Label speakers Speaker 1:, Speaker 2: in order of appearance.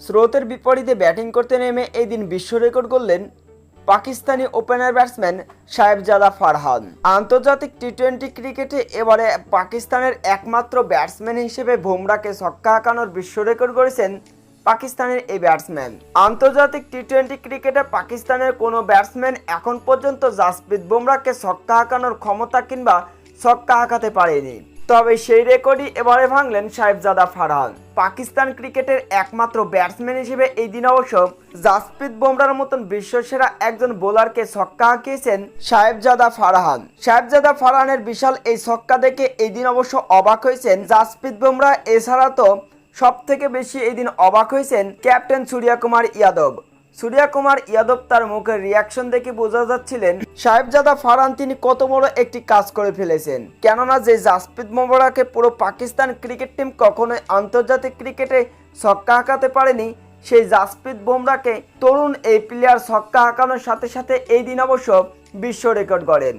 Speaker 1: স্রোতের বিপরীতে ব্যাটিং করতে নেমে এই দিন বিশ্ব রেকর্ড করলেন পাকিস্তানি ওপেনার ব্যাটসম্যান সাহেবজাদা ফারহান। আন্তর্জাতিক টি টোয়েন্টি ক্রিকেটে এবারে পাকিস্তানের একমাত্র ব্যাটসম্যান হিসেবে বুমরাকে ছক্কা হাঁকানোর বিশ্ব রেকর্ড করেছেন পাকিস্তানের এই ব্যাটসম্যান। আন্তর্জাতিক টি টোয়েন্টি ক্রিকেটে পাকিস্তানের কোনো ব্যাটসম্যান এখন পর্যন্ত জাসপ্রীত বুমরাকে ছক্কা হাঁকানোর ক্ষমতা কিংবা ছক্কা হাঁকাতে পারেনি। তবে সেই রেকর্ডই এবারে ভাঙলেন সাহেবজাদা ফারহান। পাকিস্তান ক্রিকেটের একমাত্র ব্যাটসম্যান হিসেবে এই দিন অবশ্য জাসপ্রীত বুমরার মতন বিশ্বসেরা একজন বোলারকে ছক্কা আঁকিয়েছেন সাহেবজাদা ফারহান। সাহেবজাদা ফারহানের বিশাল এই ছক্কা দেখে এই দিন অবশ্য অবাক হয়েছেন জাসপ্রীত বুমরা এছাড়া তো সব থেকে বেশি এই দিন অবাক হয়েছেন ক্যাপ্টেন সূর্যা কুমার ইয়াদব। সূর্যা কুমার ইয়াদব তার মুখের রিয়াকশন দেখে বোঝা যাচ্ছিলেন, সাহেবজাদা ফারহান তিনি কত বড় একটি কাজ করে ফেলেছেন। কেননা যে জাসপ্রীত মোবরাকে পুরো পাকিস্তান ক্রিকেট টিম কখনোই আন্তর্জাতিক ক্রিকেটে ছক্কা হাঁকাতে পারেনি, সেই জাসপ্রীত বুমরাকে তরুণ এই প্লেয়ার ছক্কা হাঁকানোর সাথে সাথে এই দিন অবশ্য বিশ্ব রেকর্ড করেন